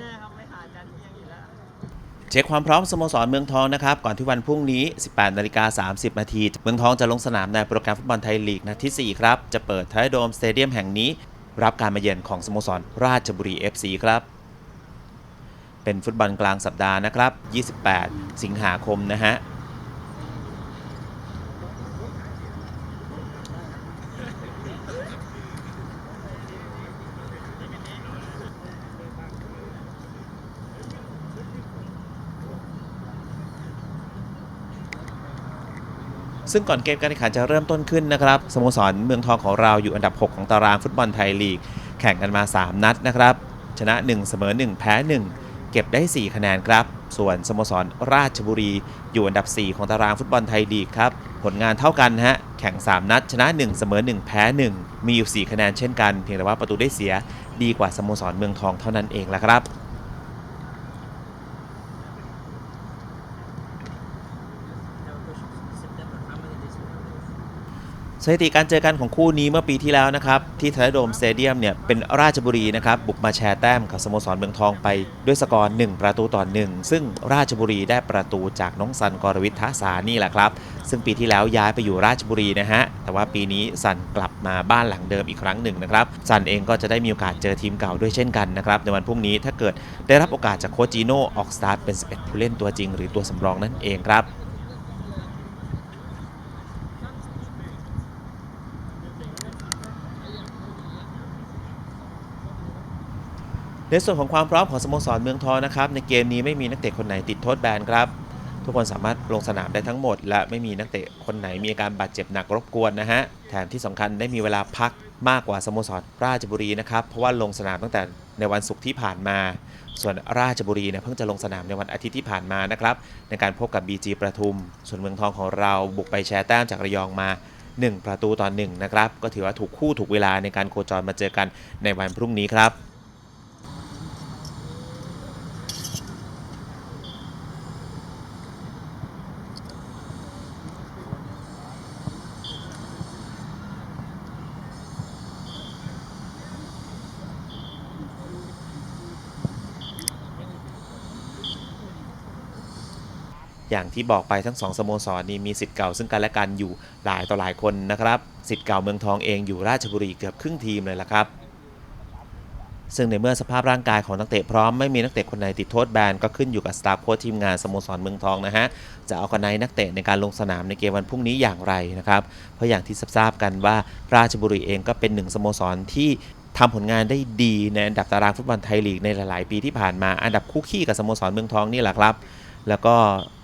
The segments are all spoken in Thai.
ด้วยครับไม่ขาจานเที่ยงอยู่แล้วเช็คความพร้อมสโมสรเมืองทองนะครับ ก่อนที่วันพรุ่งนี้ 18นาฬิกา30 นาทีเมืองทองจะลงสนามในโปรแกรมฟุตบอลไทยลีกนัดที่ 4 ครับ จะเปิดไทยโดมสเตเดียมแห่งนี้ รับการมาเยือนของสโมสรราชบุรี FC ครับ เป็นฟุตบอลกลางสัปดาห์นะครับ 28 สิงหาคมนะฮะ ซึ่งก่อนเกมการแข่งขันจะเริ่มต้นขึ้นนะครับสโมสรเมืองทองของเราอยู่อันดับ 6 ของตารางฟุตบอลไทยลีก แข่งกันมา 3 นัดนะครับ ชนะ 1 เสมอ 1 แพ้ 1 เก็บได้ 4 คะแนนครับ ส่วนสโมสรราชบุรี อยู่อันดับ 4 ของตารางฟุตบอลไทยลีกครับผลงานเท่ากันฮะแข่ง 3 นัด ชนะ 1 เสมอ 1 แพ้ 1 มีอยู่ 4 คะแนนเช่นกัน เพียงแต่ว่าประตูได้เสียดีกว่าสโมสรเมืองทองเท่านั้นเองละครับ สถิติการเจอกันของคู่นี้เมื่อปีที่แล้วนะครับ ที่ไทยโดมสเตเดียมเนี่ยเป็นราชบุรีนะครับ บุกมาแชร์แต้มกับสโมสรเมืองทองไปด้วยสกอร์ 1 ประตูต่อ 1 ซึ่งราชบุรีได้ประตูจากน้องซันกรวิททสานี่แหละครับ ซึ่งปีที่แล้วย้ายไปอยู่ราชบุรีนะฮะ แต่ว่าปีนี้ซันกลับมาบ้านหลังเดิมอีกครั้งหนึ่งนะครับซันเองก็จะได้มีโอกาสเจอทีมเก่าด้วยเช่นกันนะครับในวันพรุ่งนี้ถ้าเกิดได้รับโอกาสจากโคจีโน่ออกสตาร์ทเป็น11ผู้เล่นตัวจริง หรือตัวสำรองนั่นเองครับ ในส่วนของความพร้อมของสโมสรเมืองทองนะครับในเกมนี้ไม่มีนักเตะคนไหนติดโทษแบนครับ ทุกคนสามารถลงสนามได้ทั้งหมด และไม่มีนักเตะคนไหนมีอาการบาดเจ็บหนักรบกวนนะฮะแถมที่สำคัญได้มีเวลาพักมากกว่าสโมสรราชบุรีนะครับเพราะว่าลงสนามตั้งแต่ในวันศุกร์ที่ผ่านมา ส่วนราชบุรีเนี่ยเพิ่งจะลงสนามในวันอาทิตย์ที่ผ่านมานะครับในการพบกับ BG ประทุม ส่วนเมืองทองของเราบุกไปแชร์แต้มจากระยองมา 1 ประตูต่อ1นะครับก็ถือว่าถูกคู่ถูกเวลาในการโคจรมาเจอกันในวันพรุ่งนี้ครับ อย่างที่บอกไปทั้งสองสโมสรนี้มีสิทธิ์เก่าซึ่งกันและกันอยู่หลายต่อหลายคนนะครับสิทธิ์เก่าเมืองทองเองอยู่ราชบุรีเกือบครึ่งทีมเลยละครับ ซึ่งในเมื่อสภาพร่างกายของนักเตะพร้อมไม่มีนักเตะคนไหนติดโทษแบนก็ขึ้นอยู่กับสตาฟโค้ชทีมงานสโมสรเมืองทองนะฮะจะเอากันในนักเตะในการลงสนามในเกมวันพรุ่งนี้อย่างไรนะครับเพราะอย่างที่ทราบกันว่าราชบุรีเองก็เป็นหนึ่งสโมสรที่ทำผลงานได้ดีในอันดับตารางฟุตบอลไทยลีกในหลาย ๆ ปีที่ผ่านมาอันดับคู่ขี้กับสโมสรเมืองทองนี่แหละครับ แล้วก็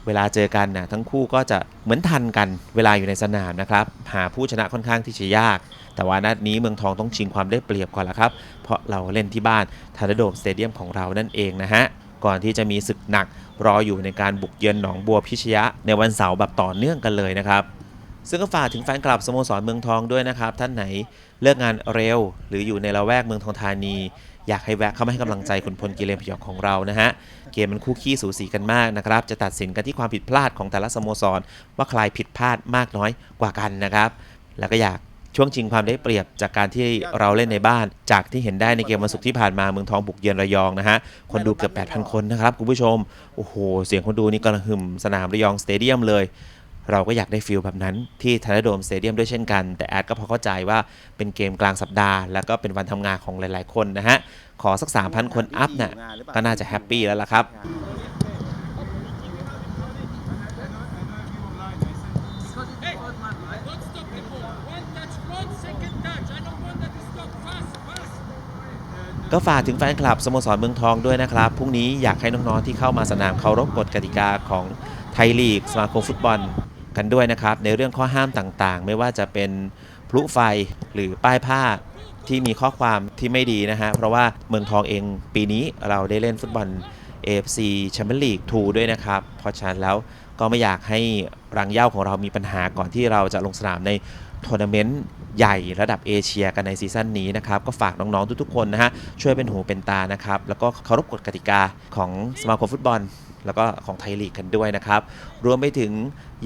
เวลาเจอกันนะทั้งคู่ก็จะเหมือนทันกันเวลาอยู่ในสนามนะครับ หาผู้ชนะค่อนข้างที่จะยาก แต่ว่านัดนี้เมืองทองต้องชิงความได้เปรียบก่อนละครับ เพราะเราเล่นที่บ้านทาร์โดมสเตเดียมของเรานั่นเองนะฮะก่อนที่จะมีศึกหนักรออยู่ในการบุกเยือนหนองบัวพิชยะ ในวันเสาร์แบบต่อเนื่องกันเลยนะครับ ซึ่งก็ฝากถึงแฟนคลับสโมสรเมืองทองด้วยนะครับ ท่านไหนเลิกงานเร็ว หรืออยู่ในละแวกเมืองทองธานี อยากให้แวะเข้ามาให้กำลังใจคุณพลกิเลนพยองของเรานะฮะ เกมมันคู่ขี้สูสีกันมากนะครับ จะตัดสินกันที่ความผิดพลาดของแต่ละสโมสร ว่าใครผิดพลาดมากน้อยกว่ากันนะครับ แล้วก็อยากช่วงชิงความได้เปรียบจากการที่เราเล่นในบ้าน จากที่เห็นได้ในเกมวันศุกร์ที่ผ่านมาเมืองทองบุกเยือนระยองนะฮะ คนดูเกือบ 8,000 คนนะครับคุณผู้ชม โอ้โห เสียงคนดูนี่กระหึ่มสนามระยองสเตเดียมเลย เราก็อยากได้ฟิลแบบนั้นที่ทันโดมสเตเดียมด้วยเช่นกัน แต่แอดก็พอเข้าใจว่าเป็นเกมกลางสัปดาห์ แล้วก็เป็นวันทำงานของหลาย ๆ คนนะฮะ ขอสัก 3,000 คนอัพน่ะก็น่าจะแฮปปี้แล้วล่ะครับก็ฝากถึงแฟนคลับสโมสรเมืองทองด้วยนะครับ พรุ่งนี้อยากให้น้อง ๆ ที่เข้ามาสนามเคารพกฎกติกาของไทยลีก สมาคมฟุตบอล กันด้วยนะครับ ในเรื่องข้อห้ามต่างๆ ไม่ว่าจะเป็นพลุไฟหรือป้ายผ้าที่มีข้อความที่ไม่ดีนะฮะ เพราะว่าเมืองทองเองปีนี้เราได้เล่นฟุตบอล AFC Champions League 2ด้วยนะครับ เพราะฉะนั้นแล้วก็ไม่อยากให้รังเย้าของเรามีปัญหาก่อนที่เราจะลงสนามในทัวร์นาเมนต์ใหญ่ระดับเอเชียกันในซีซั่นนี้นะครับ ก็ฝากน้อง ๆ ทุก ๆ คนนะฮะ ช่วยเป็นหูเป็นตานะครับ แล้วก็เคารพกฎกติกาของสมาคมฟุตบอล แล้วก็ของไทยลีกกันด้วยนะครับ รวมไปถึง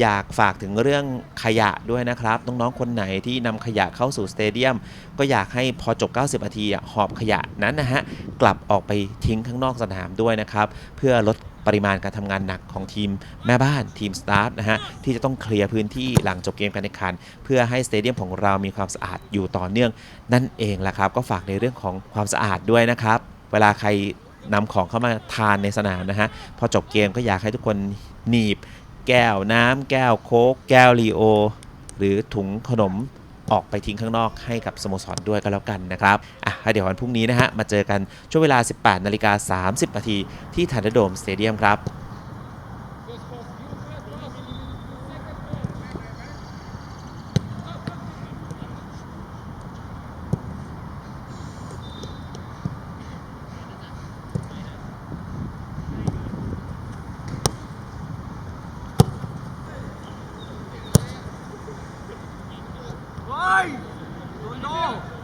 อยากฝากถึงเรื่องขยะด้วยนะครับ น้อง ๆ คนไหนที่นำขยะเข้าสู่สเตเดียม ก็อยากให้พอจบ 90 นาทีอะหอบขยะนั้นนะฮะ กลับออกไปทิ้งข้างนอกสนามด้วยนะครับ เพื่อลดปริมาณการทำงานหนักของทีมแม่บ้านทีมสตาฟนะฮะ ที่จะต้องเคลียร์พื้นที่หลังจบเกมการแข่งขัน เพื่อให้สเตเดียมของเรามีความสะอาดอยู่ต่อเนื่อง นั่นเองแหละครับ ก็ฝากในเรื่องของความสะอาดด้วยนะครับ เวลาใคร นำของเข้ามาทานในสนามนะฮะพอจบเกมก็อยากให้ทุกคนหนีบ แก้วน้ำแก้วโค้กแก้วลีโอ หรือถุงขนมออกไปทิ้งข้างนอกให้กับสโมสรด้วยก็แล้วกันนะครับ อะเดี๋ยววันพรุ่งนี้นะฮะ มาเจอกันช่วงเวลา 18 นาฬิกา 30 นาทีที่ทันเดอร์โดมสเตเดียมครับ No!